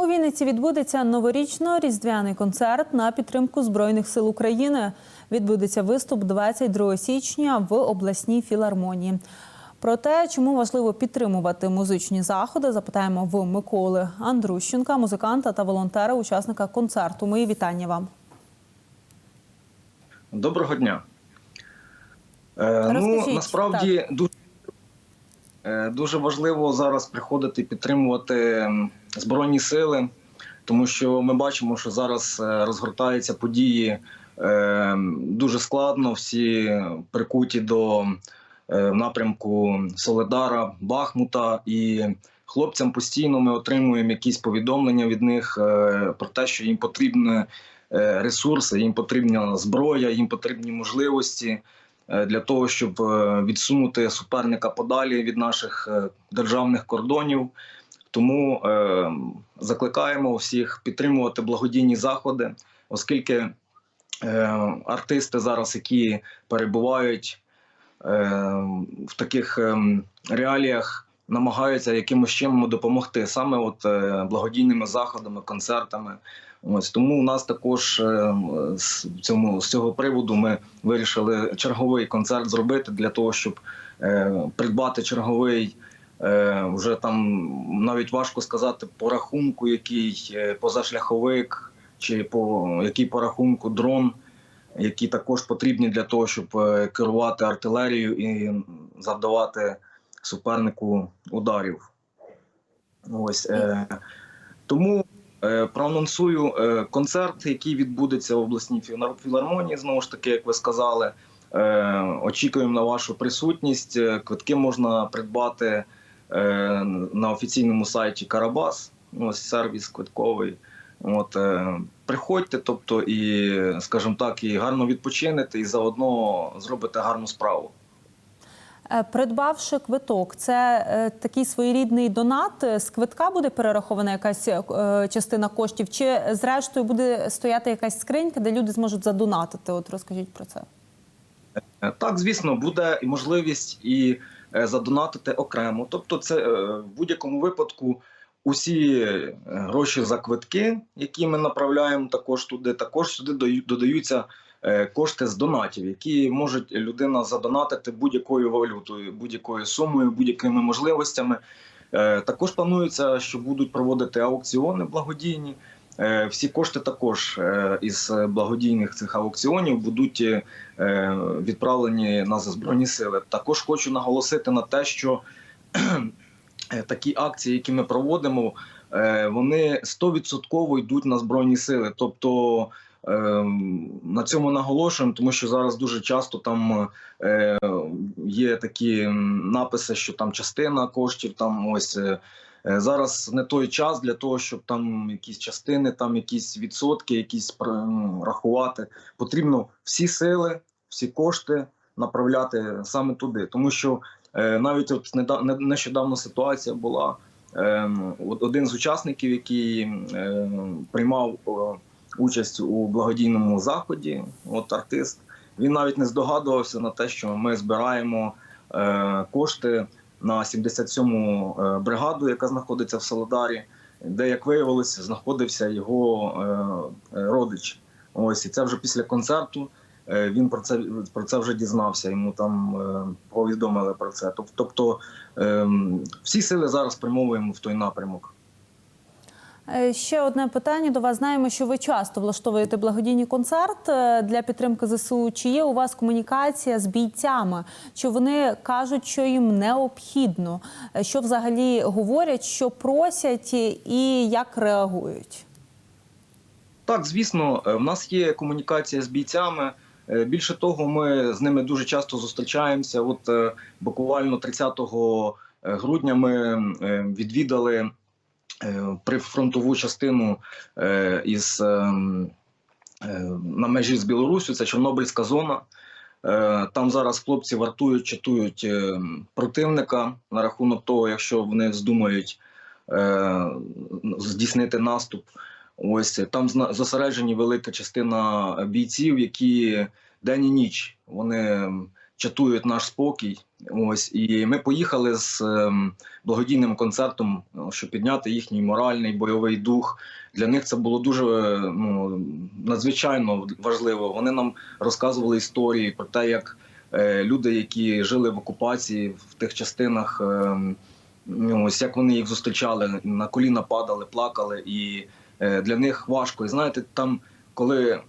У Вінниці відбудеться новорічно-різдвяний концерт на підтримку Збройних сил України. Відбудеться виступ 22 січня в обласній філармонії. Про те, чому важливо підтримувати музичні заходи, запитаємо в Миколи Андрущенка, музиканта та волонтера, учасника концерту. Мої вітання вам. Доброго дня. Е, ну, насправді дуже, е, дуже важливо зараз приходити підтримувати Збройні сили, тому що ми бачимо, що зараз е, розгортаються події е, дуже складно, всі прикуті до е, напрямку Соледара, Бахмута. І хлопцям постійно ми отримуємо якісь повідомлення від них про те, що їм потрібні ресурси, їм потрібна зброя, їм потрібні можливості для того, щоб відсунути суперника подалі від наших державних кордонів. Тому е, закликаємо всіх підтримувати благодійні заходи, оскільки е, артисти зараз, які перебувають е, в таких е, реаліях, намагаються якимось чином допомогти саме от е, благодійними заходами, концертами. Ось тому у нас також е, з цьому з цього приводу ми вирішили черговий концерт зробити для того, щоб е, придбати черговий. Е, вже там навіть важко сказати по рахунку, який е, позашляховик, чи по який по рахунку дрон, які також потрібні для того, щоб е, керувати артилерією і завдавати супернику ударів. Ось тому проанонсую концерт, який відбудеться в обласній філар- філармонії. Знову ж таки, як ви сказали, очікуємо на вашу присутність. Квитки можна придбати на офіційному сайті Карабас. Ось сервіс квитковий. От е, приходьте, тобто, і, скажімо так, і гарно відпочинете, і заодно зробите гарну справу. Е, Придбавши квиток, це е, такий своєрідний донат. Е, З квитка буде перерахована якась е, частина коштів, чи зрештою буде стояти якась скринька, де люди зможуть задонатити? От розкажіть про це. Е, Так, звісно, буде і можливість і е, задонатити окремо. Тобто, це е, в будь-якому випадку усі е, гроші за квитки, які ми направляємо також туди, також сюди даю- додаються е, кошти з донатів, які може людина задонатити будь-якою валютою, будь-якою сумою, будь-якими можливостями. Е, Також планується, що будуть проводити аукціони благодійні. Е, Всі кошти також е, із благодійних цих аукціонів будуть е, відправлені на збройні сили. Також хочу наголосити на те, що такі акції, які ми проводимо, вони 100% йдуть на збройні сили. Тобто на цьому наголошуємо, тому що зараз дуже часто там є такі написи, що там частина коштів там ось. Е, Зараз не той час для того, щоб там якісь частини, там якісь відсотки, якісь рахувати. Потрібно всі сили, всі кошти направляти саме туди. Тому що е, навіть от нещодавно ситуація була. Е, один з учасників, який е, приймав участь у благодійному заході, от артист, він навіть не здогадувався на те, що ми збираємо кошти на 77-му е, бригаду, яка знаходиться в Солодарі, де, як виявилося, знаходився його е, е, родич. Ось і це вже після концерту. Він про це про це вже дізнався. Йому там повідомили про це. Тобто е, всі сили зараз спрямовуємо в той напрямок. Е, Ще одне питання до вас. Знаємо, що ви часто влаштовуєте благодійні концерти е, для підтримки ЗСУ. Чи є у вас комунікація з бійцями? Чи вони кажуть, що їм необхідно? Е, Що взагалі говорять, що просять і як реагують? Так, звісно, в нас є комунікація з бійцями. Більше того, ми з ними дуже часто зустрічаємося. От буквально 30 грудня ми відвідали прифронтову частину е, із ем, е, на межі з Білоруссю, це Чорнобильська зона. Е, Там зараз хлопці вартують, чатують е, противника на рахунок того, якщо вони вздумають е, здійснити наступ. Ось там зосереджені велика частина бійців, які день і ніч вони чатують наш спокій. Ось і ми поїхали з ем, благодійним концертом, ну, щоб підняти їхній моральний бойовий дух. Для них це було дуже ну, надзвичайно важливо. Вони нам розказували історії про те, як е, люди, які жили в окупації в тих частинах, ем, ну, ось як вони їх зустрічали, на коліна падали, плакали, і е, для них важко. І знаєте, там, коли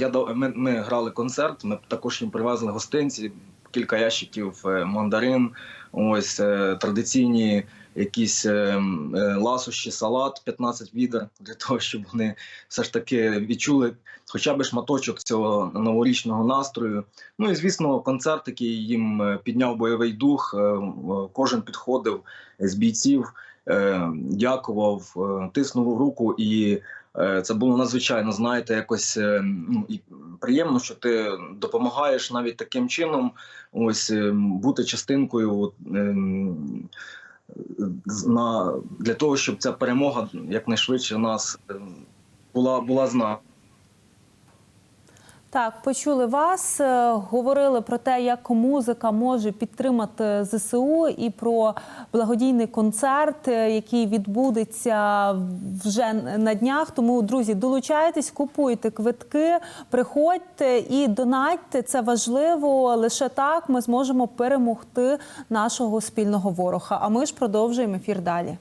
я ми, ми грали концерт, ми також їм привезли гостинці, кілька ящиків е, мандарин, ось е, традиційні якісь е, ласощі, салат, 15 відер, для того, щоб вони все ж таки відчули хоча б шматочок цього новорічного настрою. Ну і звісно, концерт, який їм підняв бойовий дух. Кожен підходив з бійців, дякував, тиснув руку і. Е, Це було надзвичайно, знаєте, якось е, ну, і приємно, що ти допомагаєш навіть таким чином, ось е, бути частинкою на для того, щоб ця перемога якнайшвидше у нас була була з. Так, почули вас, е, говорили про те, як музика може підтримати ЗСУ, і про благодійний концерт, е, який відбудеться вже на днях. Тому, друзі, долучайтесь, купуйте квитки, приходьте і донатьте. Це важливо. Лише так ми зможемо перемогти нашого спільного ворога. А ми ж продовжуємо ефір далі.